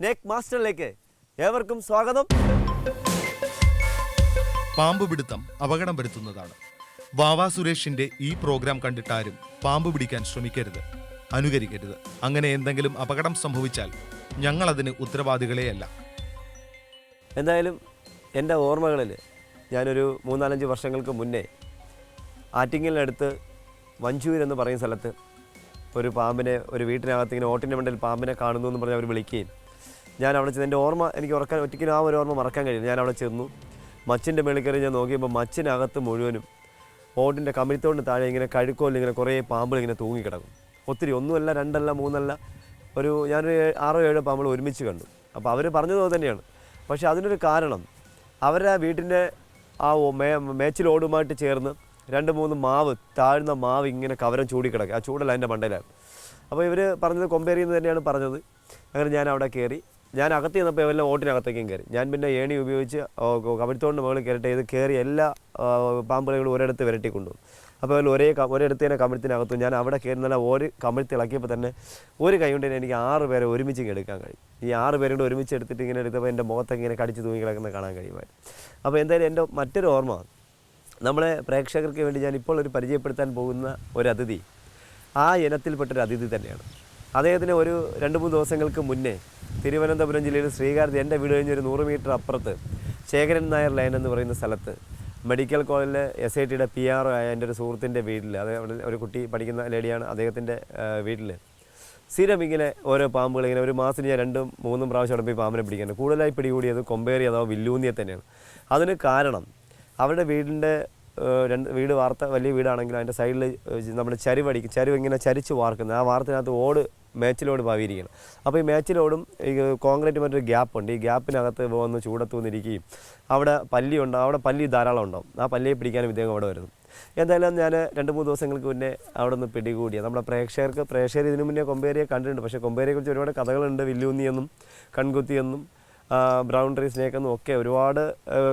Snake മാസ്റ്ററിലേക്ക് ഏവർക്കും സ്വാഗതം. പാമ്പ് പിടുത്തം അപകടം വരുത്തുന്നതാണ്. വാവാ സുരേഷിന്റെ ഈ പ്രോഗ്രാം കണ്ടിട്ടാരും പാമ്പ് പിടിക്കാൻ ശ്രമിക്കരുത് അനുകരിക്കരുത്. അങ്ങനെ എന്തെങ്കിലും അപകടം സംഭവിച്ചാൽ ഞങ്ങൾ അതിന് ഉത്തരവാദികളെയല്ല. എന്തായാലും എന്റെ ഓർമ്മകളിൽ ഞാനൊരു മൂന്നാലഞ്ച് വർഷങ്ങൾക്ക് മുന്നേ ആറ്റിങ്ങലിനടുത്ത് വഞ്ചൂർ എന്ന് പറയുന്ന സ്ഥലത്ത് ഒരു പാമ്പിനെ ഒരു വീട്ടിനകത്ത് ഇങ്ങനെ ഓട്ടിന്റെ മണ്ടിൽ പാമ്പിനെ കാണുന്നു എന്ന് പറഞ്ഞ് അവർ വിളിക്കുകയും ഞാൻ അവിടെ ചെന്ന് എന്റെ ഓർമ്മ എനിക്ക് ഉറക്കാൻ ഒറ്റയ്ക്കും ആ ഒരു ഓർമ്മ മറക്കാൻ കഴിയും ഞാൻ അവിടെ ചെന്നു. മച്ചിന്റെ മേളിൽ കയറി ഞാൻ നോക്കിയപ്പോൾ മച്ചിനകത്ത് മുഴുവനും ഓടിന്റെ കമിഴ്ത്തോണ്ട് താഴെ ഇങ്ങനെ കഴുക്കോലിൽ ഇങ്ങനെ കുറേ പാമ്പുകൾ ഇങ്ങനെ തൂങ്ങിക്കിടക്കും. ഒത്തിരി ഒന്നുമല്ല രണ്ടല്ല മൂന്നല്ല ഒരു ഞാനൊരു ആറോ ഏഴോ പാമ്പുകൾ ഒരുമിച്ച് കണ്ടു. അപ്പോൾ അവർ പറഞ്ഞത് തന്നെയാണ്. പക്ഷേ അതിനൊരു കാരണം അവരുടെ വീട്ടിന്റെ ആ മേ മേച്ചിലോടുമായിട്ട് ചേർന്ന് രണ്ട് മൂന്ന് മാവ് താഴ്ന്ന മാവ് ഇങ്ങനെ കവരം ചൂടിക്കിടക്കുക ആ ചൂടല്ല അതിന്റെ മണ്ടയിലാണ് അപ്പോൾ ഇവർ പറഞ്ഞത് കൊമ്പേറിയെന്ന് തന്നെയാണ് പറഞ്ഞത്. അങ്ങനെ ഞാൻ അവിടെ കയറി. ഞാൻ അകത്ത് ചെന്നപ്പോൾ എല്ലാം ഓട്ടിനകത്തേക്കും കയറി. ഞാൻ പിന്നെ ഏണി ഉപയോഗിച്ച് കവിത്തോണ്ട് മുകളിൽ കയറട്ടെ ഇത് കയറി എല്ലാ പാമ്പുകളും ഒരിടത്ത് വിരട്ടി കൊണ്ടുപോകും അപ്പോൾ അതിൽ ഒരേ ഒരിടത്ത് തന്നെ കമിഴ്ത്തിനകത്തു. ഞാൻ അവിടെ കയറി നല്ല ഒരു കമിഴ്ത്തി ഇളക്കിയപ്പോൾ തന്നെ ഒരു കൈ കൊണ്ട് തന്നെ എനിക്ക് ആറ് പേരെ ഒരുമിച്ച് എടുക്കാൻ കഴിയും. ഈ ആറ് പേരും കൂടെ ഒരുമിച്ച് എടുത്തിട്ട് ഇങ്ങനെ എടുത്തപ്പോൾ എന്റെ മുഖത്തൊക്കെ ഇങ്ങനെ കടിച്ച് തൂങ്ങി കിടക്കുന്ന കാണാൻ കഴിയുമായിരുന്നു. അപ്പോൾ എന്തായാലും എന്റെ മറ്റൊരു ഓർമ്മ നമ്മളെ പ്രേക്ഷകർക്ക് വേണ്ടി ഞാൻ ഇപ്പോൾ ഒരു പരിചയപ്പെടുത്താൻ പോകുന്ന ഒരു അതിഥി ആ ഇനത്തിൽപ്പെട്ടൊരു അതിഥി തന്നെയാണ്. അദ്ദേഹത്തിന് ഒരു രണ്ട് മൂന്ന് ദിവസങ്ങൾക്ക് മുന്നേ തിരുവനന്തപുരം ജില്ലയിൽ ശ്രീകാര്യത്ത് എന്റെ വീട് കഴിഞ്ഞ് ഒരു നൂറ് മീറ്റർ അപ്പുറത്ത് ശേഖരൻ നായർ ലൈൻ എന്ന് പറയുന്ന സ്ഥലത്ത് മെഡിക്കൽ കോളേജിലെ എസ് ഐ ടിയുടെ പി ആർ ആയ എന്റെ ഒരു സുഹൃത്തിന്റെ വീട്ടിൽ അത് അവിടെ ഒരു കുട്ടി പഠിക്കുന്ന ലേഡിയാണ് അദ്ദേഹത്തിന്റെ വീട്ടിൽ സ്ഥിരം ഇങ്ങനെ ഓരോ പാമ്പുകൾ ഇങ്ങനെ ഒരു മാസം ഞാൻ രണ്ടും മൂന്നും പ്രാവശ്യം അവിടെ പോയി പാമ്പിനെ പിടിക്കാറുണ്ട് കൂടുതലായി പിടികൂടിയത് കൊമ്പേറി അഥവാ വില്ലൂന്നിയെ തന്നെയാണ്. അതിന് കാരണം അവരുടെ വീടിന്റെ രണ്ട് വീട് വാർത്ത വലിയ വീടാണെങ്കിൽ അതിന്റെ സൈഡിൽ നമ്മൾ ചരിവടിക്കും ചരിവ് ഇങ്ങനെ ചരിച്ച് വാർക്കുന്നത്. ആ വാർത്തിനകത്ത് ഓട് മേച്ചിലോട് പാവിയിരിക്കണം അപ്പോൾ ഈ മേച്ചിലോടും ഈ കോൺക്രീറ്റ് മറ്റൊരു ഗ്യാപ്പുണ്ട്. ഈ ഗ്യാപ്പിനകത്ത് വന്ന് ചൂടത്ത് വന്നിരിക്കുകയും അവിടെ പല്ലി അവിടെ പല്ലി ധാരാളം ഉണ്ടാവും. ആ പല്ലിയെ പിടിക്കാനും ഇദ്ദേഹം അവിടെ വരുന്നു. എന്തായാലും ഞാൻ രണ്ട് മൂന്ന് ദിവസങ്ങൾക്ക് മുന്നേ അവിടെ നിന്ന് പിടികൂടിയ നമ്മുടെ പ്രേക്ഷകർക്ക് പ്രേക്ഷകർ ഇതിനു മുന്നേ കൊമ്പേരിയെ കണ്ടിട്ടുണ്ട്. പക്ഷേ കൊമ്പേരിയെക്കുറിച്ച് ഒരുപാട് കഥകളുണ്ട്. വില്ലൂന്നിയെന്നും കൺകുത്തിയെന്നും ബ്രൗൺ ട്രീ സ്നേക്ക് ഒക്കെ ഒരുപാട്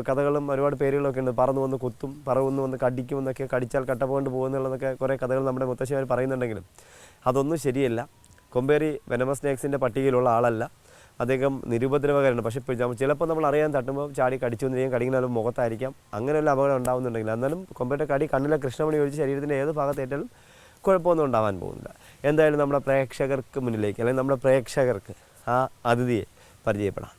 കഥകളും ഒരുപാട് പേരുകളൊക്കെ ഉണ്ട്. പറന്നു വന്ന് കുത്തും പറന്ന് വന്ന് കടിക്കും എന്നൊക്കെ കടിച്ചാൽ കട്ട കട്ടപ്പോണ്ട് പോകുന്നുള്ളതൊക്കെ കുറേ കഥകൾ നമ്മുടെ മുത്തശ്ശിമാർ പറയുന്നുണ്ടെങ്കിലും അതൊന്നും ശരിയല്ല. കൊമ്പേരി വെനമ സ്നേക്സിന്റെ പട്ടികയിലുള്ള ആളല്ല. അദ്ദേഹം നിരുപദ്രവകരമാണ് പക്ഷേ ചിലപ്പോൾ നമ്മൾ അറിയാൻ തട്ടുമ്പോൾ ചാടി കടിച്ചു വന്നിരിക്കും കടിക്കുന്നാലും മുഖത്തായിരിക്കാം. അങ്ങനെയുള്ള അപകടം ഉണ്ടാകുന്നുണ്ടെങ്കിൽ എന്നാലും കൊമ്പേരുടെ കടി കണ്ണിലെ കൃഷ്ണമണി ഒഴിച്ച് ശരീരത്തിന്റെ ഏത് ഭാഗത്തേറ്റാലും കുഴപ്പമൊന്നും ഉണ്ടാവാൻ പോകുന്നില്ല. എന്തായാലും നമ്മുടെ പ്രേക്ഷകർക്ക് മുന്നിലേക്ക് അല്ലെങ്കിൽ നമ്മുടെ പ്രേക്ഷകർക്ക് ആ അതിഥിയെ പരിചയപ്പെടാം.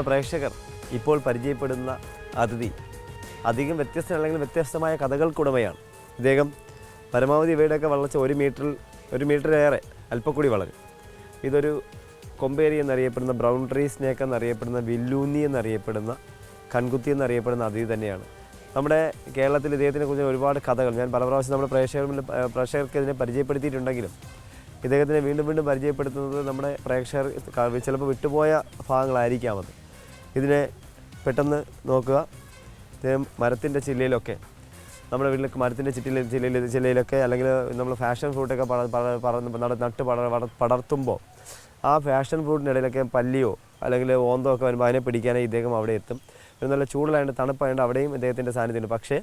നമ്മുടെ പ്രേക്ഷകർ ഇപ്പോൾ പരിചയപ്പെടുന്ന അതിഥി. അധികം വ്യത്യസ്ത അല്ലെങ്കിൽ വ്യത്യസ്തമായ കഥകൾക്കുടമയാണ്. ഇദ്ദേഹം പരമാവധി ഇവയുടെയൊക്കെ വളർച്ച ഒരു മീറ്ററിൽ ഒരു മീറ്ററിലേറെ അല്പക്കൂടി വളരും. ഇതൊരു കൊമ്പേരി എന്നറിയപ്പെടുന്ന ബ്രൗൺ ട്രീ സ്നേക്ക് എന്നറിയപ്പെടുന്ന വില്ലൂന്നി എന്നറിയപ്പെടുന്ന കൺകുത്തി എന്നറിയപ്പെടുന്ന അതിഥി തന്നെയാണ്. നമ്മുടെ കേരളത്തിൽ ഇദ്ദേഹത്തിനെ കുറിച്ച് ഒരുപാട് കഥകൾ ഞാൻ പല പ്രാവശ്യം നമ്മുടെ പ്രേക്ഷകർ പ്രേക്ഷകർക്ക് ഇതിനെ പരിചയപ്പെടുത്തിയിട്ടുണ്ടെങ്കിലും ഇദ്ദേഹത്തിനെ വീണ്ടും വീണ്ടും പരിചയപ്പെടുത്തുന്നത് നമ്മുടെ പ്രേക്ഷകർ ചിലപ്പോൾ വിട്ടുപോയ ഭാഗങ്ങളായിരിക്കാം അത്. ഇതിനെ പെട്ടെന്ന് നോക്കുക. മരത്തിന്റെ ചില്ലയിലൊക്കെ. നമ്മുടെ വീട്ടിലൊക്കെ മരത്തിന്റെ ചിറ്റിൽ ചില്ലയിൽ ചില്ലയിലൊക്കെ അല്ലെങ്കിൽ നമ്മൾ ഫാഷൻ ഫ്രൂട്ടൊക്കെ പട പറന്ന് നട നട്ട് പട പട- പടർത്തുമ്പോൾ ആ ഫാഷൻ ഫ്രൂട്ടിന്റെ ഇടയിലൊക്കെ പല്ലിയോ അല്ലെങ്കിൽ ഓന്തോ ഒക്കെ വരുമ്പോൾ അതിനെ പിടിക്കാനായി ഇദ്ദേഹം അവിടെ എത്തും. പിന്നെ നല്ല ചൂടിലായതുകൊണ്ട് തണുപ്പായതുകൊണ്ട് അവിടെയും ഇദ്ദേഹത്തിന്റെ സാന്നിധ്യമുണ്ട്. പക്ഷേ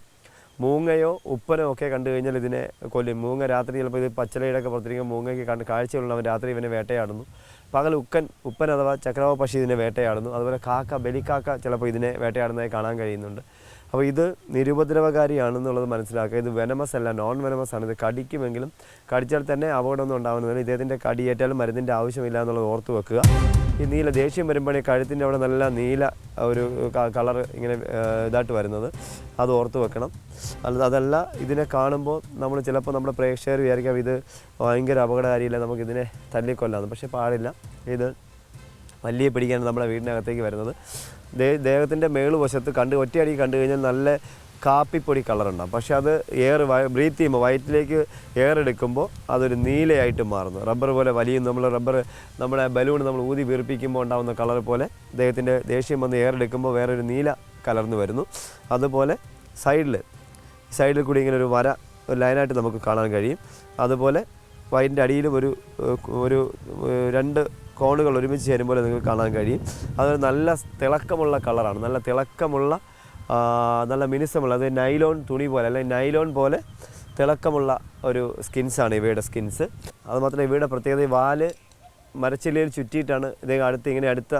മൂങ്ങയോ ഉപ്പനോ ഒക്കെ കണ്ടു കഴിഞ്ഞാൽ ഇതിനെ കൊല്ലും. മൂങ്ങ രാത്രി ചിലപ്പോൾ ഇത് പച്ചലയുടെയൊക്കെ പുറത്തിരിക്കും മൂങ്ങയ്ക്ക് കണ്ട് കാഴ്ചയുള്ളവൻ രാത്രി ഇവനെ വേട്ടയാടുന്നു. പകൽ ഉക്കൻ ഉപ്പൻ അഥവാ ചക്രവ പക്ഷി ഇതിനെ വേട്ടയാടുന്നു. അതുപോലെ കാക്ക ബലിക്കാക്ക ചിലപ്പോൾ ഇതിനെ വേട്ടയാടുന്നതായി കാണാൻ കഴിയുന്നുണ്ട്. അപ്പോൾ ഇത് നിരുപദ്രവകാരിയാണെന്നുള്ളത് മനസ്സിലാക്കുക. ഇത് വെനമസ് അല്ല നോൺ വെനമസ് ആണ്. ഇത് കടിക്കുമെങ്കിലും കടിച്ചാൽ തന്നെ അപകടമൊന്നും ഉണ്ടാകുന്നതിന് ഇദ്ദേഹത്തിന്റെ കടിയേറ്റാലും മരുന്നിന്റെ ആവശ്യമില്ല എന്നുള്ളത് ഓർത്തു വെക്കുക. ഈ നീല ദേഷ്യം വരുമ്പോഴേ കഴുത്തിന്റെ അവിടെ നല്ല നീല ഒരു കളർ ഇങ്ങനെ ഇതായിട്ട് വരുന്നത്. അത് ഓർത്ത് വെക്കണം. അല്ല അതല്ല ഇതിനെ കാണുമ്പോൾ നമ്മൾ ചിലപ്പോൾ നമ്മുടെ പ്രേക്ഷകർ വിചാരിക്കാം ഇത് ഭയങ്കര അപകടകാരിയില്ല നമുക്ക് ഇതിനെ തല്ലിക്കൊല്ലാന്ന് പക്ഷേ പാടില്ല. ഇത് വലിയ പിടിക്കാൻ നമ്മുടെ വീടിനകത്തേക്ക് വരുന്നത്. ദേഹത്തിന്റെ മേളുവശത്ത് കണ്ട് ഒറ്റയടി കണ്ടു കഴിഞ്ഞാൽ നല്ല കാപ്പിപ്പൊടി കളറുണ്ടാകും പക്ഷെ അത് എയർ ബ്രീത്ത് ചെയ്യുമ്പോൾ വയറ്റിലേക്ക് എയർ എടുക്കുമ്പോൾ അതൊരു നീലയായിട്ട് മാറുന്നു. റബ്ബർ പോലെ വലിയ നമ്മൾ റബ്ബർ നമ്മുടെ ബലൂൺ നമ്മൾ ഊതി വീർപ്പിക്കുമ്പോൾ ഉണ്ടാകുന്ന കളർ പോലെ അദ്ദേഹത്തിന്റെ ദേഷ്യം വന്ന് എയർ എടുക്കുമ്പോൾ വേറൊരു നീല കലർന്നു വരുന്നു. അതുപോലെ സൈഡിൽ സൈഡിൽ കൂടി ഇങ്ങനെ ഒരു വര ഒരു ലൈനായിട്ട് നമുക്ക് കാണാൻ കഴിയും. അതുപോലെ വയറ്റിന്റെ അടിയിലും ഒരു ഒരു രണ്ട് കോണുകൾ ഒരുമിച്ച് ചേരുമ്പോൾ നിങ്ങൾക്ക് കാണാൻ കഴിയും. അതൊരു നല്ല തിളക്കമുള്ള കളറാണ്. നല്ല തിളക്കമുള്ള നല്ല മിനുസമുള്ള അത് നൈലോൺ തുണി പോലെ അല്ലെങ്കിൽ നൈലോൺ പോലെ തിളക്കമുള്ള ഒരു സ്കിൻസാണ് ഇവയുടെ സ്കിൻസ് അതുമാത്രമല്ല ഇവയുടെ പ്രത്യേകത വാൽ മരച്ചില്ലയിൽ ചുറ്റിയിട്ടാണ് ഇദ്ദേഹം അടുത്ത് ഇങ്ങനെ അടുത്ത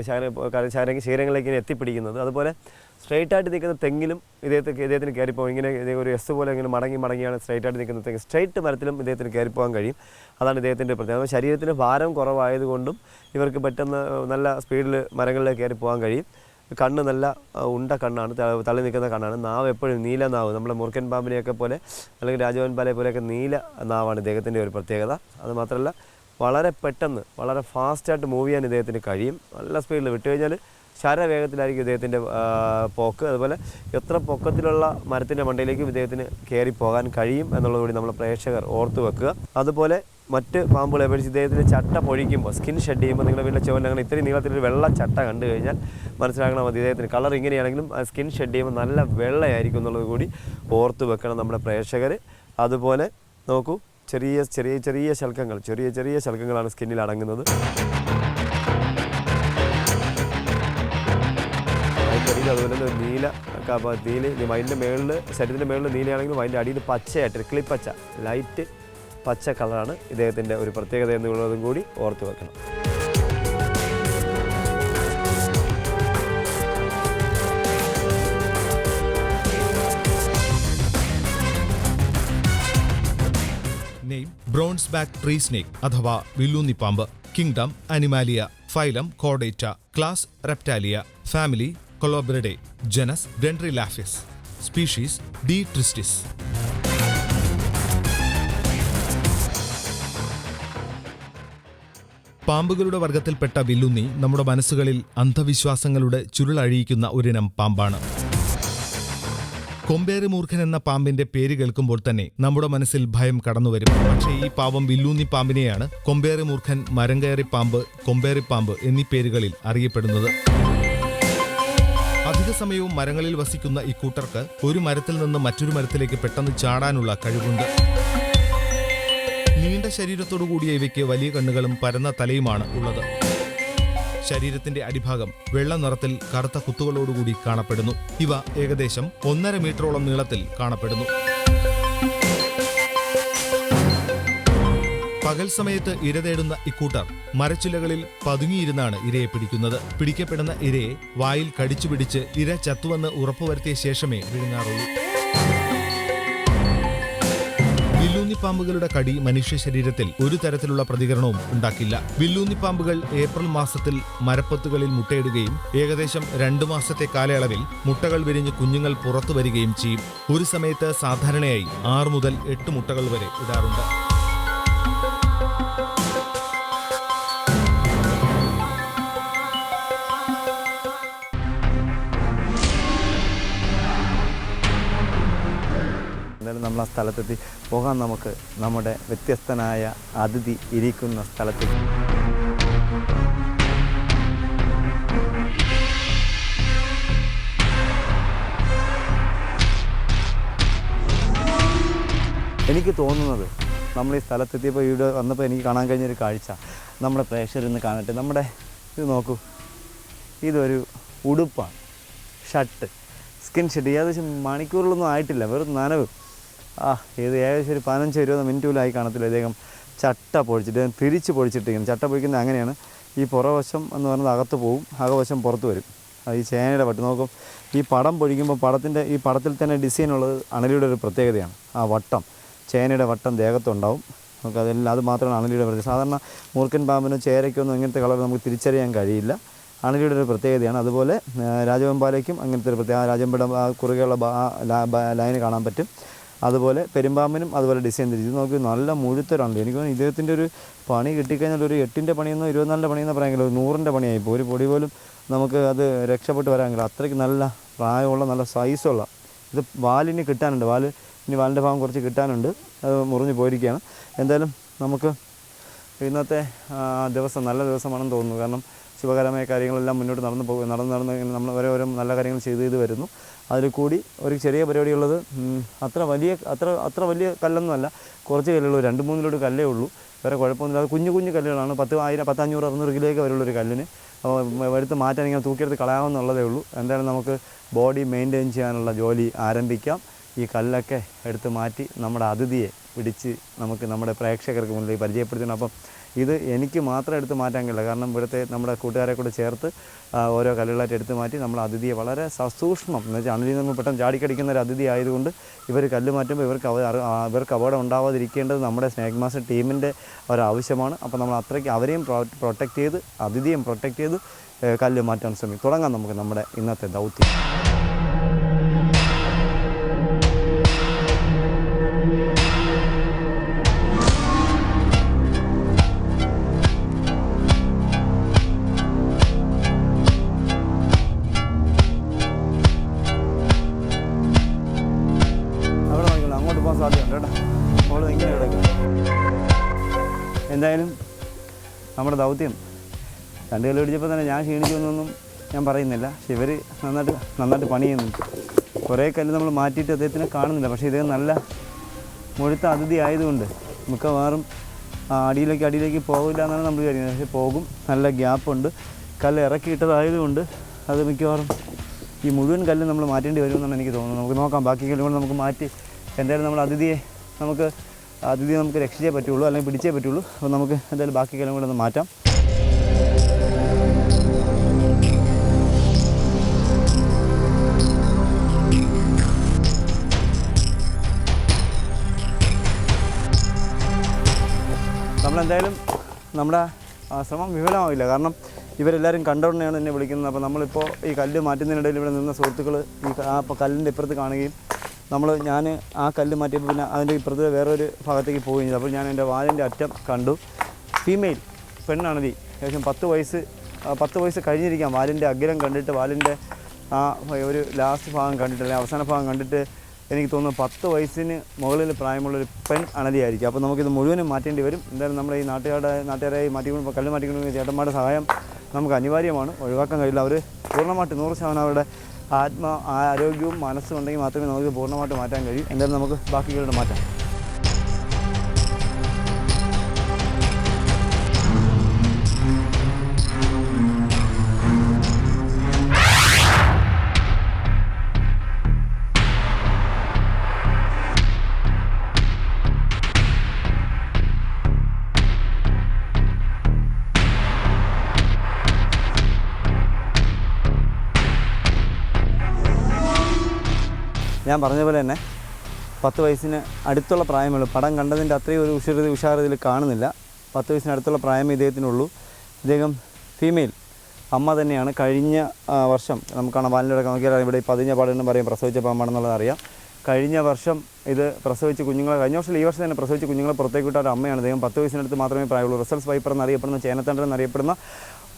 ശാര- ശീരങ്ങളിലേക്ക് ഇങ്ങനെ എത്തിപ്പിടിക്കുന്നത്. അതുപോലെ സ്ട്രെയിറ്റ് ആയിട്ട് നിൽക്കുന്ന തെങ്ങിലും ഇദ്ദേഹത്തിന് ഇദ്ദേഹത്തിന് കയറിപ്പോകും ഇങ്ങനെ ഇദ്ദേഹം ഒരു എസ് പോലെ ഇങ്ങനെ മടങ്ങി മടങ്ങിയാണ് സ്ട്രെയിറ്റ് ആയിട്ട് നിൽക്കുന്ന തെങ്ങ്. സ്ട്രെയിറ്റ് മരത്തിലും ഇദ്ദേഹത്തിന് കയറിപ്പോകാൻ കഴിയും. അതാണ് ഇദ്ദേഹത്തിന്റെ പ്രത്യേകത. ശരീരത്തിന് ഭാരം കുറവായതുകൊണ്ടും ഇവർക്ക് പെട്ടെന്ന് നല്ല സ്പീഡിൽ മരങ്ങളിലേക്ക് കയറി പോകാൻ കഴിയും. കണ്ണ് നല്ല ഉണ്ട കണ്ണാണ് തള്ളി നിൽക്കുന്ന കണ്ണാണ്. നാവ് എപ്പോഴും നീല നാവ്. നമ്മുടെ മുറുക്കൻ പാമ്പിനെയൊക്കെ പോലെ അല്ലെങ്കിൽ രാജവൻ പാലയെ പോലെയൊക്കെ നീല നാവാണ് ഇദ്ദേഹത്തിന്റെ ഒരു പ്രത്യേകത. അത് മാത്രമല്ല വളരെ പെട്ടെന്ന് വളരെ ഫാസ്റ്റായിട്ട് മൂവ് ചെയ്യാൻ ഇദ്ദേഹത്തിന് കഴിയും. നല്ല സ്പീഡിൽ വിട്ടു കഴിഞ്ഞാൽ ശരവേഗത്തിലായിരിക്കും ഇദ്ദേഹത്തിന്റെ പോക്ക്. അതുപോലെ എത്ര പൊക്കത്തിലുള്ള മരത്തിന്റെ മണ്ടയിലേക്കും ഇദ്ദേഹത്തിന് കയറി പോകാൻ കഴിയും എന്നുള്ളതുകൂടി നമ്മൾ പ്രേക്ഷകർ ഓർത്തു വെക്കുക. അതുപോലെ മറ്റ് പാമ്പുകളെ അപേക്ഷിച്ച് ഇദ്ദേഹത്തിന്റെ ചട്ട പൊഴിക്കുമ്പോൾ സ്കിൻ ഷെഡ് ചെയ്യുമ്പോൾ നിങ്ങളുടെ വീട്ടിലെ ചുവല്ല അങ്ങനെ ഇത്രയും നീളത്തിലൊരു വെള്ള ചട്ട കണ്ടു കഴിഞ്ഞാൽ മനസ്സിലാക്കണം മതി ഇദ്ദേഹത്തിന് കളർ ഇങ്ങനെയാണെങ്കിലും സ്കിൻ ഷെഡ് ചെയ്യുമ്പോൾ നല്ല വെള്ളയായിരിക്കും എന്നുള്ളത് കൂടി ഓർത്ത് വെക്കണം നമ്മുടെ പ്രേക്ഷകർ അതുപോലെ നോക്കൂ ചെറിയ ചെറിയ ചെറിയ ശൽക്കങ്ങൾ ചെറിയ ചെറിയ ശൽക്കങ്ങളാണ് സ്കിന്നിൽ അടങ്ങുന്നത്. അതുപോലെ തന്നെ നീല നീല അതിന്റെ മേളിൽ ശരീരത്തിന്റെ മേളിൽ നീലയാണെങ്കിലും അതിന്റെ അടിയിൽ പച്ചയായിട്ട് ക്ലിപ്പച്ച ലൈറ്റ് പച്ച കളറാണ് ഇദ്ദേഹത്തിന്റെ ഒരു പ്രത്യേകത എന്നുള്ളതും കൂടി ഓർത്തു വെക്കണം. ബ്രോൺസ് ബാക്ക് ട്രീ സ്നേക്ക് അഥവാ വില്ലൂന്നി പാമ്പ് kingdom Animalia phylum കോഡേറ്റ class Reptilia family Colubridae genus Dendrelaphis species D tristis പാമ്പുകളുടെ വർഗത്തിൽപ്പെട്ട വില്ലുന്നി നമ്മുടെ മനസ്സുകളിൽ അന്ധവിശ്വാസങ്ങളുടെ ചുരുളഴിയിക്കുന്ന ഒരിനം പാമ്പാണ്. കൊമ്പേറി മൂർഖൻ എന്ന പാമ്പിന്റെ പേര് കേൾക്കുമ്പോൾ തന്നെ നമ്മുടെ മനസ്സിൽ ഭയം കടന്നുവരും. പക്ഷേ ഈ പാവം വില്ലൂന്നി പാമ്പിനെയാണ് കൊമ്പേറി മൂർഖൻ മരം കയറി പാമ്പ് കൊമ്പേറി പാമ്പ് എന്നീ പേരുകളിൽ അറിയപ്പെടുന്നത്. അധിക സമയവും മരങ്ങളിൽ വസിക്കുന്ന ഇക്കൂട്ടർക്ക് ഒരു മരത്തിൽ നിന്ന് മറ്റൊരു മരത്തിലേക്ക് പെട്ടെന്ന് ചാടാനുള്ള കഴിവുണ്ട്. നീണ്ട ശരീരത്തോടു കൂടിയ ഇവയ്ക്ക് വലിയ കണ്ണുകളും പരന്ന തലയുമാണ് ഉള്ളത്. ശരീരത്തിന്റെ അടിഭാഗം വെള്ള നിറത്തിൽ കറുത്ത കുത്തുകളോടുകൂടി കാണപ്പെടുന്നു. ഇവ ഏകദേശം ഒന്നര മീറ്ററോളം നീളത്തിൽ കാണപ്പെടുന്നു. പകൽ സമയത്ത് ഇര തേടുന്ന ഇക്കൂട്ടർ മരച്ചില്ലകളിൽ പതുങ്ങിയിരുന്നാണ് ഇരയെ പിടിക്കുന്നത്. പിടിക്കപ്പെടുന്ന ഇരയെ വായിൽ കടിച്ചു പിടിച്ച് ഇര ചത്തുവെന്ന് ഉറപ്പുവരുത്തിയ ശേഷമേ വിഴുങ്ങാറുള്ളൂ. വില്ലൂന്നിപ്പാമ്പുകളുടെ കടി മനുഷ്യ ശരീരത്തിൽ ഒരു തരത്തിലുള്ള പ്രതികരണവും ഉണ്ടാക്കില്ല വില്ലൂന്നിപ്പാമ്പുകൾ ഏപ്രിൽ മാസത്തിൽ മരപ്പത്തുകളിൽ മുട്ടയിടുകയും ഏകദേശം രണ്ടു മാസത്തെ കാലയളവിൽ മുട്ടകൾ വിരിഞ്ഞ് കുഞ്ഞുങ്ങൾ പുറത്തു വരികയും ചെയ്യും ഒരു സമയത്ത് സാധാരണയായി ആറ് മുതൽ എട്ട് മുട്ടകൾ വരെ ഇടാറുണ്ട് നമ്മൾ ആ സ്ഥലത്തെത്തി. പോകാം നമുക്ക് നമ്മുടെ വ്യത്യസ്തനായ അതിഥി ഇരിക്കുന്ന സ്ഥലത്തേക്ക് എനിക്ക് തോന്നുന്നത് നമ്മൾ ഈ സ്ഥലത്തെത്തിയപ്പോൾ ഇവിടെ വന്നപ്പോൾ എനിക്ക് കാണാൻ കഴിഞ്ഞൊരു കാഴ്ച. നമ്മുടെ പ്രേക്ഷകർ ഇന്ന് കാണട്ടെ. നമ്മുടെ ഇത് നോക്കൂ. ഇതൊരു ഉടുപ്പാണ്. ഷർട്ട്. സ്കിൻ ഷെഡ് ഏകദേശം മണിക്കൂറിലൊന്നും ആയിട്ടില്ല. വെറും നനവ്. ആ ഇത് ഏകദേശം ഒരു പതിനഞ്ച് ഇരുപത് മിനിറ്റ് പോലും ആയി കാണത്തില്ല. ഇദ്ദേഹം ചട്ട പൊഴിച്ചിട്ട് ഇദ്ദേഹം തിരിച്ച് പൊഴിച്ചിട്ടിരിക്കുന്നു. ചട്ട പൊഴിക്കുന്നത് അങ്ങനെയാണ്. ഈ പുറവശം എന്ന് പറയുന്നത് അകത്ത് പോകും അകവശം പുറത്ത് വരും. ഈ ചേനയുടെ വട്ട് നോക്കും ഈ പടം പൊഴിക്കുമ്പോൾ പടത്തിന്റെ ഈ പടത്തിൽ തന്നെ ഡിസൈൻ ഉള്ളത് അണലിയുടെ ഒരു പ്രത്യേകതയാണ്. ആ വട്ടം ചേനയുടെ വട്ടം ദേഹത്തുണ്ടാവും. നമുക്ക് അതെല്ലാം അത് മാത്രമാണ് അണലിയുടെ പ്രത്യേകത. സാധാരണ മൂർക്കൻ പാമ്പിനോ ചേരയ്ക്കൊന്നും ഇങ്ങനത്തെ കളർ നമുക്ക് തിരിച്ചറിയാൻ കഴിയില്ല. അണലിയുടെ ഒരു പ്രത്യേകതയാണ്. അതുപോലെ രാജവെമ്പാലയ്ക്കും അങ്ങനത്തെ ഒരു പ്രത്യേക രാജവെമ്പയുടെ കുറുകെയുള്ള ലൈന് കാണാൻ പറ്റും. അതുപോലെ പെരുമ്പാമ്പിനും അതുപോലെ ഡിസൈൻ തിരിച്ചു നോക്കി നല്ല മുഴുത്തരാണ് എനിക്ക് തോന്നുന്നു ഇദ്ദേഹത്തിന്റെ ഒരു പണി കിട്ടിക്കഴിഞ്ഞാൽ ഒരു എട്ടിന്റെ പണിയെന്നോ ഇരുപത്തിനാലിന്റെ പണിയെന്നോ പറയാമെങ്കിൽ ഒരു നൂറിന്റെ പണിയായിപ്പോൾ ഒരു പൊടി പോലും നമുക്ക് അത് രക്ഷപ്പെട്ട് വരാമെങ്കിൽ അത്രയ്ക്ക് നല്ല പ്രായമുള്ള നല്ല സൈസുള്ള ഇത് വാലിന് കിട്ടാനുണ്ട്. വാൽ ഇനി വാലിന്റെ ഭാഗം കുറച്ച് കിട്ടാനുണ്ട്. അത് മുറിഞ്ഞ് പോയിരിക്കുകയാണ്. എന്തായാലും നമുക്ക് ഇന്നത്തെ ദിവസം നല്ല ദിവസമാണെന്ന് തോന്നുന്നു. കാരണം ശുഭകരമായ കാര്യങ്ങളെല്ലാം മുന്നോട്ട് നടന്നു പോകും നടന്ന് നടന്ന് ഇങ്ങനെ നമ്മൾ ഓരോ ഓരോ നല്ല കാര്യങ്ങൾ ചെയ്ത് ചെയ്ത് വരുന്നു. അതിൽ കൂടി ഒരു ചെറിയ പരിപാടി ഉള്ളത് അത്ര വലിയ അത്ര അത്ര വലിയ കല്ലൊന്നുമല്ല. കുറച്ച് കല്ലുള്ളൂ രണ്ട് മൂന്നിലോട്ട് കല്ലേ ഉള്ളൂ. വേറെ കുഴപ്പമൊന്നുമില്ല. അത് കുഞ്ഞു കുഞ്ഞു കല്ലുകളാണ്. പത്ത് ആയിരം പത്തഞ്ഞൂറ് അറുന്നൂറ് കിലോയൊക്കെ വരുള്ളൊരു കല്ലിന്. അപ്പോൾ എടുത്ത് മാറ്റാൻ ഇങ്ങനെ തൂക്കിയെടുത്ത് കളയാമെന്നുള്ളതേ ഉള്ളൂ. എന്തായാലും നമുക്ക് ബോഡി മെയിന്റെയിൻ ചെയ്യാനുള്ള ജോലി ആരംഭിക്കാം. ഈ കല്ലൊക്കെ എടുത്ത് മാറ്റി നമ്മുടെ അതിഥിയെ പിടിച്ച് നമുക്ക് നമ്മുടെ പ്രേക്ഷകർക്ക് മുന്നിൽ പരിചയപ്പെടുത്തണം അപ്പം ഇത് എനിക്ക് മാത്രം എടുത്ത് മാറ്റാൻ കഴിയില്ല. കാരണം ഇവിടുത്തെ നമ്മുടെ കൂട്ടുകാരെ കൂടെ ചേർത്ത് ഓരോ കല്ലുകളായിട്ട് എടുത്ത് മാറ്റി നമ്മൾ അതിഥിയെ വളരെ സസൂക്ഷ്മം. എന്ന് വെച്ചാൽ അണലിൽ നിന്ന് പെട്ടെന്ന് ചാടിക്കടിക്കുന്ന ഒരു അതിഥി ആയതുകൊണ്ട് ഇവർ കല്ല് മാറ്റുമ്പോൾ ഇവർക്ക് ഇവർക്ക് അപകടം ഉണ്ടാവാതിരിക്കേണ്ടത് നമ്മുടെ സ്നേക് മാസ്റ്റർ ടീമിന്റെ ഒരാവശ്യമാണ്. അപ്പോൾ നമ്മൾ അത്രയ്ക്ക് അവരെയും പ്രൊട്ടക്റ്റ് ചെയ്ത് അതിഥിയെയും പ്രൊട്ടക്റ്റ് ചെയ്ത് കല്ല് മാറ്റാൻ ശ്രമിക്കും. തുടങ്ങാം നമുക്ക് നമ്മുടെ ഇന്നത്തെ ദൗത്യം. എന്തായാലും നമ്മുടെ ദൗത്യം രണ്ട് കല്ല് പിടിച്ചപ്പോൾ തന്നെ ഞാൻ ക്ഷീണിച്ചു എന്നൊന്നും ഞാൻ പറയുന്നില്ല. പക്ഷെ ഇവർ നന്നായിട്ട് നന്നായിട്ട് പണി ചെയ്യുന്നുണ്ട് കുറേ കല്ല് നമ്മൾ മാറ്റിയിട്ട് അദ്ദേഹത്തിനെ കാണുന്നില്ല. പക്ഷേ ഇദ്ദേഹം നല്ല മുഴുത്ത അതിഥി ആയതുകൊണ്ട് മിക്കവാറും അടിയിലേക്ക് അടിയിലേക്ക് പോകില്ല എന്നാണ് നമ്മൾ വിചാരിക്കുന്നത്. പക്ഷേ പോകും. നല്ല ഗ്യാപ്പുണ്ട് കല്ല് ഇറക്കിയിട്ടതായതുകൊണ്ട് അത് മിക്കവാറും ഈ മുഴുവൻ കല്ല് നമ്മൾ മാറ്റേണ്ടി വരുമെന്നാണ് എനിക്ക് തോന്നുന്നത്. നമുക്ക് നോക്കാം. ബാക്കി കല്ലുകൊണ്ട് നമുക്ക് മാറ്റി എന്തായാലും നമ്മൾ അതിഥിയെ നമുക്ക് അതിഥിയെ നമുക്ക് രക്ഷിച്ചേ പറ്റുള്ളൂ അല്ലെങ്കിൽ പിടിച്ചേ പറ്റുള്ളൂ. അപ്പോൾ നമുക്ക് എന്തായാലും ബാക്കി കാലം കൂടെ ഒന്ന് മാറ്റാം. നമ്മളെന്തായാലും നമ്മുടെ ശ്രമം വിഫലമാവില്ല. കാരണം ഇവരെല്ലാവരും കണ്ടോടനെയാണ് എന്നെ വിളിക്കുന്നത്. അപ്പോൾ നമ്മളിപ്പോൾ ഈ കല്ല് മാറ്റുന്നതിനിടയിൽ ഇവിടെ നിന്ന സുഹൃത്തുക്കൾ ഈ ആ കല്ലിന്റെ ഇപ്പുറത്ത് കാണുകയും നമ്മൾ ഞാൻ ആ കല്ല് മാറ്റിയപ്പോൾ പിന്നെ അതിന്റെ ഇപ്പുറത്ത് വേറൊരു ഭാഗത്തേക്ക് പോയി കഴിഞ്ഞത് അപ്പോൾ ഞാൻ എന്റെ വാലിന്റെ അറ്റം കണ്ടു. ഫീമെയിൽ പെണ്ണാണതി. ഏകദേശം പത്ത് വയസ്സ് പത്ത് വയസ്സ് കഴിഞ്ഞിരിക്കാം വാലിന്റെ അഗ്രം കണ്ടിട്ട് വാലിന്റെ ആ ഒരു ലാസ്റ്റ് ഭാഗം കണ്ടിട്ട് അല്ലെങ്കിൽ അവസാന ഭാഗം കണ്ടിട്ട് എനിക്ക് തോന്നുന്നു പത്ത് വയസ്സിന് മുകളിൽ പ്രായമുള്ളൊരു പെൺ അണലിയായിരിക്കും അപ്പോൾ നമുക്കിത് മുഴുവനും മാറ്റേണ്ടി വരും. എന്തായാലും നമ്മുടെ ഈ നാട്ടുകാരുടെ നാട്ടുകാരെ മാറ്റിക്കൊണ്ട് കല്ല് മാറ്റിക്കൊണ്ട് ചേട്ടന്മാരുടെ സഹായം നമുക്ക് അനിവാര്യമാണ്. ഒഴിവാക്കാൻ കഴിയില്ല. അവർ പൂർണമായിട്ട് നൂറ് ശതമാനം അവരുടെ ആത്മ ആരോഗ്യവും മനസ്സും ഉണ്ടെങ്കിൽ മാത്രമേ നമുക്ക് പൂർണമായിട്ട് മാറ്റാൻ കഴിയൂ. എന്തായാലും നമുക്ക് ബാക്കികളുടെ മാറ്റാം. ഞാൻ പറഞ്ഞ പോലെ തന്നെ പത്ത് വയസ്സിന് അടുത്തുള്ള പ്രായമുള്ളൂ പടം കണ്ടതിന്റെ അത്രയും ഒരു ഉഷാരത ഉഷാരതയിൽ കാണുന്നില്ല. പത്ത് വയസ്സിന് അടുത്തുള്ള പ്രായമേ ഇദ്ദേഹത്തിനുള്ളൂ. ഇദ്ദേഹം ഫീമെയിൽ അമ്മ തന്നെയാണ്. കഴിഞ്ഞ വർഷം നമുക്കാണ് വാലിന്റെ നോക്കിയാൽ ഇവിടെ പതിഞ്ഞ പാടെന്ന് പറയും പ്രസവിച്ച പാമ്പാണെന്നുള്ളത് അറിയാം. കഴിഞ്ഞ വർഷം ഇത് പ്രസവിച്ച് കുഞ്ഞുങ്ങളെ കഴിഞ്ഞ വർഷം ഈ വർഷം തന്നെ പ്രസവിച്ച് കുഞ്ഞുങ്ങളെ പുറത്തേക്ക് വിട്ട ഒരു അമ്മയാണ് അദ്ദേഹം പത്ത് വയസ്സിനടുത്ത് മാത്രമേ പ്രായമുള്ളൂ. റിസൾട്ട്സ് വൈപ്പർ എന്നറിയപ്പെടുന്ന ചേനത്തണ്ടൻ എന്നറിയപ്പെടുന്ന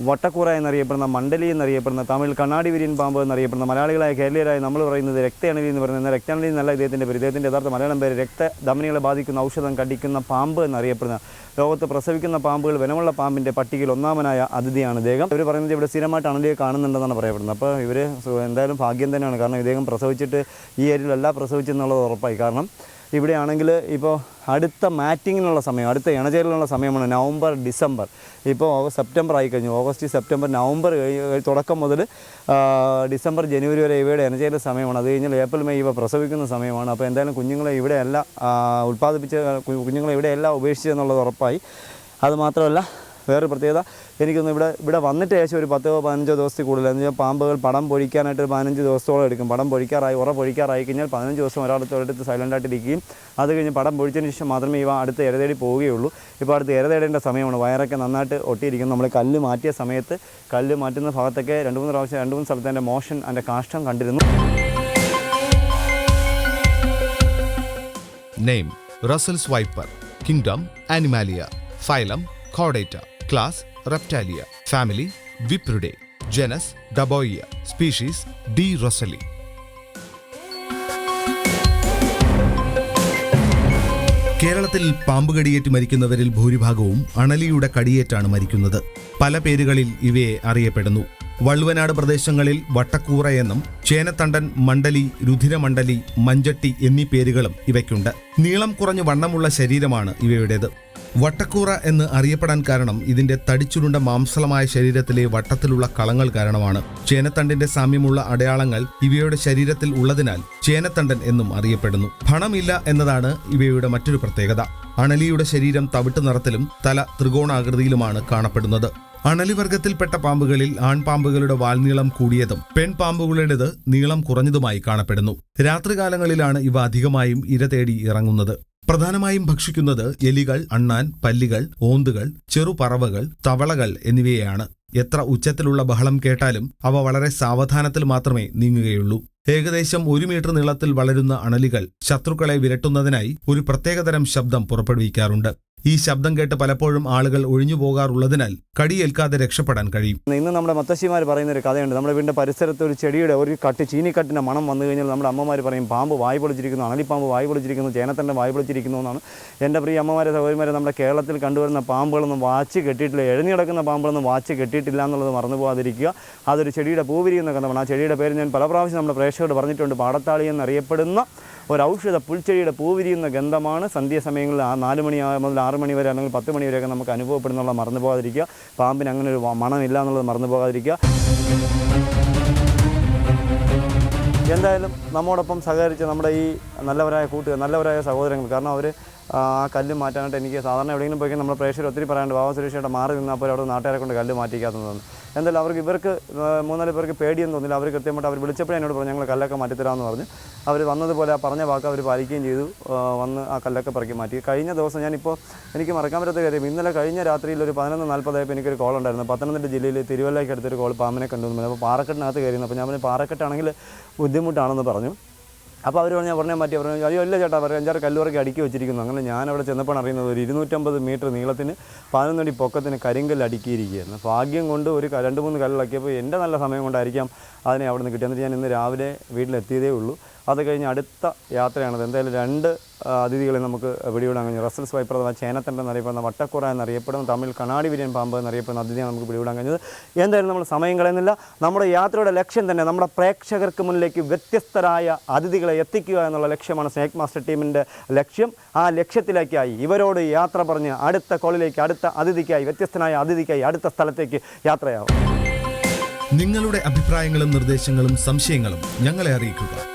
വട്ടക്കൂറ എന്നറിയപ്പെടുന്ന മണ്ഡലി എന്നറിയപ്പെടുന്ന തമിഴ് കണ്ണാടി വിരിയൻ പാമ്പ് എന്നറിയപ്പെടുന്ന മലയാളികളായ കേരളീയരായ നമ്മൾ പറയുന്നത് രക്തയണലി എന്ന് പറയുന്നത് രക്തയണലി എന്നല്ല ഇദ്ദേഹത്തിന്റെ പേര്. ഇദ്ദേഹത്തിന്റെ യഥാർത്ഥ മലയാളം പേര് രക്ത രക്തധമനികളെ ബാധിക്കുന്ന ഔഷധം കടിക്കുന്ന പാമ്പ് എന്നറിയപ്പെടുന്ന ലോകത്ത് പ്രസവിക്കുന്ന പാമ്പുകൾ വനമുള്ള പാമ്പിന്റെ പട്ടികയിൽ ഒന്നാമനായ അതിഥിയാണ് ഇദ്ദേഹം. ഇവർ പറയുന്നത് ഇവിടെ സ്ഥിരമായിട്ട് അണലിയെ കാണുന്നുണ്ടെന്നാണ് പറയപ്പെടുന്നത്. അപ്പോൾ ഇവർ എന്തായാലും ഭാഗ്യം തന്നെയാണ്. കാരണം ഇദ്ദേഹം പ്രസവിച്ചിട്ട് ഈ ഏരിയയിലല്ല പ്രസവിച്ചെന്നുള്ളത് ഉറപ്പായി. കാരണം ഇവിടെയാണെങ്കിൽ ഇപ്പോൾ അടുത്ത മാറ്റിങ്ങിനുള്ള സമയം അടുത്ത ഇണചേരലിനുള്ള സമയമാണ് നവംബർ ഡിസംബർ. ഇപ്പോൾ സെപ്റ്റംബർ ആയി കഴിഞ്ഞു ഓഗസ്റ്റ് സെപ്റ്റംബർ നവംബർ തുടക്കം മുതൽ ഡിസംബർ ജനുവരി വരെ ഇവയുടെ ഇണചേരൽ സമയമാണ്. അത് കഴിഞ്ഞാൽ ഏപ്രിൽ മെയ് ഇവ പ്രസവിക്കുന്ന സമയമാണ്. അപ്പോൾ എന്തായാലും കുഞ്ഞുങ്ങളെ ഇവിടെയല്ല ഉൽപ്പാദിപ്പിച്ച കുഞ്ഞുങ്ങളെ ഇവിടെയല്ല ഉപേക്ഷിച്ചെന്നുള്ളത് ഉറപ്പായി. അത് മാത്രമല്ല വേറൊരു പ്രത്യേകത എനിക്കൊന്ന് ഇവിടെ ഇവിടെ വന്നിട്ട് ഏകദേശം ഒരു പത്തോ പതിനഞ്ചോ ദിവസത്തിൽ കൂടുതൽ. എന്ന് വെച്ചാൽ പാമ്പുകൾ പടം പൊഴിക്കാനായിട്ട് ഒരു പതിനഞ്ച് ദിവസത്തോളം എടുക്കും. പടം പൊഴിക്കാറായി ഉറ പൊഴിക്കാറായി കഴിഞ്ഞാൽ പതിനഞ്ച് ദിവസം ഒരാളത്തോടടുത്ത് സൈലന്റായിട്ട് ഇരിക്കുകയും അത് കഴിഞ്ഞ് പടം പൊഴിച്ചതിന് ശേഷം മാത്രമേ ഇവ അടുത്ത് ഇരതേടി പോവുകയുള്ളൂ. ഇപ്പോൾ അടുത്ത് ഇരതേടേണ്ട സമയമാണ്. വയറൊക്കെ നന്നായിട്ട് ഒട്ടിയിരിക്കുന്നു. നമ്മൾ കല്ല് മാറ്റിയ സമയത്ത് കല്ല് മാറ്റുന്ന ഭാഗത്തൊക്കെ രണ്ട് മൂന്ന് പ്രാവശ്യം രണ്ട് മൂന്ന് സ്ഥലത്ത് എന്റെ മോഷൻ അതിന്റെ കാഷ്ടം കണ്ടിരുന്നു. Name Russell's viper Kingdom Animalia. Phylum കോഡേറ്റ class Reptilia family Viperidae genus Daboia species D russelii. കേരളത്തിൽ പാമ്പ് കടിയേറ്റ് മരിക്കുന്നവരിൽ ഭൂരിഭാഗവും അണലിയുടെ കടിയേറ്റാണ് മരിക്കുന്നത്. പല പേരുകളിൽ ഇവയെ അറിയപ്പെടുന്നു. വള്ളുവനാട് പ്രദേശങ്ങളിൽ വട്ടക്കൂറ എന്നും ചേനത്തണ്ടൻ മണ്ഡലി രുധിരമണ്ഡലി മഞ്ചട്ടി എന്നീ പേരുകളും ഇവയ്ക്കുണ്ട്. നീളം കുറഞ്ഞ വണ്ണമുള്ള ശരീരമാണ് ഇവയുടേത്. വട്ടക്കൂറ എന്ന് അറിയപ്പെടാൻ കാരണം ഇതിന്റെ തടിച്ചുരുണ്ട മാംസളമായ ശരീരത്തിലെ വട്ടത്തിലുള്ള കളങ്ങൾ കാരണമാണ്. ചേനത്തണ്ടിന്റെ സാമ്യമുള്ള അടയാളങ്ങൾ ഇവയുടെ ശരീരത്തിൽ ഉള്ളതിനാൽ ചേനത്തണ്ടൻ എന്നും അറിയപ്പെടുന്നു. ഭണമില്ല എന്നതാണ് ഇവയുടെ മറ്റൊരു പ്രത്യേകത. അണലിയുടെ ശരീരം തവിട്ട് നിറത്തിലും തല ത്രികോണാകൃതിയിലുമാണ് കാണപ്പെടുന്നത്. അണലിവർഗത്തിൽപ്പെട്ട പാമ്പുകളിൽ ആൺപാമ്പുകളുടെ വാൽനീളം കൂടിയതും പെൺപാമ്പുകളുടേത് നീളം കുറഞ്ഞതുമായി കാണപ്പെടുന്നു. രാത്രികാലങ്ങളിലാണ് ഇവ അധികമായും ഇര തേടി ഇറങ്ങുന്നത്. പ്രധാനമായും ഭക്ഷിക്കുന്നത് എലികൾ അണ്ണാൻ പല്ലികൾ ഓന്തുകൾ ചെറുപറവകൾ തവളകൾ എന്നിവയെയാണ്. എത്ര ഉച്ചത്തിലുള്ള ബഹളം കേട്ടാലും അവ വളരെ സാവധാനത്തിൽ മാത്രമേ നീങ്ങുകയുള്ളൂ. ഏകദേശം ഒരു മീറ്റർ നീളത്തിൽ വളരുന്ന അണലികൾ ശത്രുക്കളെ വിരട്ടുന്നതിനായി ഒരു പ്രത്യേകതരം ശബ്ദം പുറപ്പെടുവിക്കാറുണ്ട്. ഈ ശബ്ദം കേട്ട് പലപ്പോഴും ആളുകൾ ഒഴിഞ്ഞു പോകാറുള്ളതിനാൽ കടിയേൽക്കാതെ രക്ഷപ്പെടാൻ കഴിയും. ഇന്ന് നമ്മുടെ മുത്തശ്ശിമാർ പറയുന്ന ഒരു കഥയുണ്ട്. നമ്മുടെ വീടിന്റെ പരിസരത്ത് ഒരു ചെടിയുടെ ഒരു കട്ട് ചീനിക്കട്ടിന്റെ മണം വന്നു കഴിഞ്ഞാൽ നമ്മുടെ അമ്മമാർ പറയും പാമ്പ് വായ് പൊളിച്ചിരിക്കുന്നു അണലിപ്പാമ്പ് വായ് പൊളിച്ചിരിക്കുന്നു ചേനത്തന്റെ വായ് പൊളിച്ചിരിക്കുന്നു എന്നാണ്. എന്റെ പ്രിയ അമ്മമാരെ സഹോദരിമാരെ നമ്മുടെ കേരളത്തിൽ കണ്ടുവരുന്ന പാമ്പുകളൊന്നും വാച്ച് കെട്ടിയിട്ടില്ല. എഴുതി പാമ്പുകളൊന്നും വാച്ച് കെട്ടിയിട്ടില്ല എന്നുള്ളത് മറന്നു പോകാതിരിക്കുക. അതൊരു ചെടിയുടെ പൂവിരി എന്ന കഥമാണ് ആ ചെടിയുടെ പേര് ഞാൻ പല പ്രാവശ്യം നമ്മുടെ പ്രേക്ഷകരോട് പറഞ്ഞിട്ടുണ്ട്. പാടത്താളി എന്നറിയപ്പെടുന്ന ഒരു പുൽച്ചെടിയുടെ പൂവിരിയുന്ന ഗന്ധമാണ് സന്ധ്യാസമയങ്ങളിൽ ആ നാല് മണി മുതൽ ആറ് മണി വരെ അല്ലെങ്കിൽ പത്ത് മണി വരെയൊക്കെ നമുക്ക് അനുഭവപ്പെടുന്നുള്ള മറന്നു പോകാതിരിക്കുക പാമ്പിന് അങ്ങനെ ഒരു മണമില്ല എന്നുള്ളത് മറന്നു പോകാതിരിക്കുക എന്തായാലും നമ്മോടൊപ്പം സഹകരിച്ച നമ്മുടെ ഈ നല്ലവരായ കൂട്ടുകാർ നല്ലവരായ സഹോദരങ്ങൾ കാരണം അവർ ആ കല്ല് മാറ്റാനായിട്ട് എനിക്ക് സാധാരണ എവിടെയെങ്കിലും പോയി നമ്മുടെ പ്രേക്ഷകർ ഒത്തിരി പറയാണ്ട് ബാബ സുരേഷയുടെ മാറി നിന്നാൽ പോലും അവിടെ നാട്ടുകാരെ കൊണ്ട് കല്ല് മാറ്റിക്കാത്തതാണ് എന്തായാലും അവർക്ക് ഇവർക്ക് മൂന്നാൽ പേർക്ക് പേടിയൊന്നും തോന്നില്ല. അവർ കൃത്യമായിട്ട് അവർ വിളിച്ചപ്പോഴേ എന്നോട് പറഞ്ഞു ഞങ്ങൾ കല്ലൊക്കെ മാറ്റിത്തരാമെന്ന് പറഞ്ഞു. അവർ വന്നതുപോലെ ആ പറഞ്ഞ വാക്ക് അവർ പാലിക്കുകയും ചെയ്തു. വന്ന് ആ കല്ലൊക്കെ പറക്കി മാറ്റി. കഴിഞ്ഞ ദിവസം ഞാനിപ്പോൾ എനിക്ക് മറക്കാൻ പറ്റാത്ത കാര്യം ഇന്നലെ കഴിഞ്ഞ രാത്രിയിൽ ഒരു പതിനൊന്ന് നാൽപ്പതായപ്പോൾ എനിക്കൊരു കോൾ ഉണ്ടായിരുന്നു. പത്തനംതിട്ട ജില്ലയിൽ തിരുവല്ലയ്ക്ക് അടുത്തൊരു കോൾ പാമ്പിനെ കണ്ടു അപ്പോൾ പാറക്കെട്ടിനകത്ത് കയറിയിരുന്നു അപ്പോൾ ഞാൻ പറഞ്ഞു പാറക്കെട്ടാണെങ്കിൽ ബുദ്ധിമുട്ടാണെന്ന് പറഞ്ഞു. അപ്പോൾ അവർ പറഞ്ഞാൽ പറഞ്ഞാൽ മാറ്റി പറഞ്ഞു അയ്യോ അല്ല ചേട്ടാ പറയാം. അഞ്ചാറ് കല്ലുറക്കി അടുക്കി വെച്ചിരിക്കുന്നു. അങ്ങനെ ഞാൻ അവിടെ ചെന്നപ്പോൾ അറിയുന്നത് ഒരു ഇരുന്നൂറ്റമ്പത് മീറ്റർ നീളത്തിന് പതിനൊന്നടി പൊക്കത്തിന് കരിങ്കല്ല് അടുക്കിയിരിക്കുകയായിരുന്നു. ഭാഗ്യം കൊണ്ട് ഒരു രണ്ട് മൂന്ന് കല്ലിളക്കിയപ്പോൾ എന്റെ നല്ല സമയം കൊണ്ടായിരിക്കാം അതിനെ അവിടെ നിന്ന് കിട്ടിയത് ഞാൻ ഇന്ന് രാവിലെ വീട്ടിലെത്തിയതേ ഉള്ളൂ. അത് കഴിഞ്ഞ് അടുത്ത യാത്രയാണത്. എന്തായാലും രണ്ട് അതിഥികളെ നമുക്ക് പിടികൂടാൻ കഴിഞ്ഞു. റസൽസ് വൈപ്പർ അഥവാ ചേനത്തന്റെ എന്നറിയപ്പെടുന്ന വട്ടക്കുറ എന്നറിയപ്പെടുന്ന തമിഴ് കണ്ണാടി വിരിയൻ പാമ്പ് എന്നറിയപ്പെടുന്ന അതിഥിയാണ് നമുക്ക് പിടികൂടാൻ കഴിഞ്ഞത്. എന്തായാലും നമ്മൾ സമയം കളയുന്നില്ല. നമ്മുടെ യാത്രയുടെ ലക്ഷ്യം തന്നെ നമ്മുടെ പ്രേക്ഷകർക്ക് മുന്നിലേക്ക് വ്യത്യസ്തരായ അതിഥികളെ എത്തിക്കുക എന്നുള്ള ലക്ഷ്യമാണ് സ്നേക് മാസ്റ്റർ ടീമിന്റെ ലക്ഷ്യം. ആ ലക്ഷ്യത്തിലേക്കായി ഇവരോട് യാത്ര പറഞ്ഞ് അടുത്ത കോളിലേക്ക് അടുത്ത അതിഥിക്കായി വ്യത്യസ്തനായ അതിഥിക്കായി അടുത്ത സ്ഥലത്തേക്ക് യാത്രയാവും. നിങ്ങളുടെ അഭിപ്രായങ്ങളും നിർദ്ദേശങ്ങളും സംശയങ്ങളും ഞങ്ങളെ അറിയിക്കുക.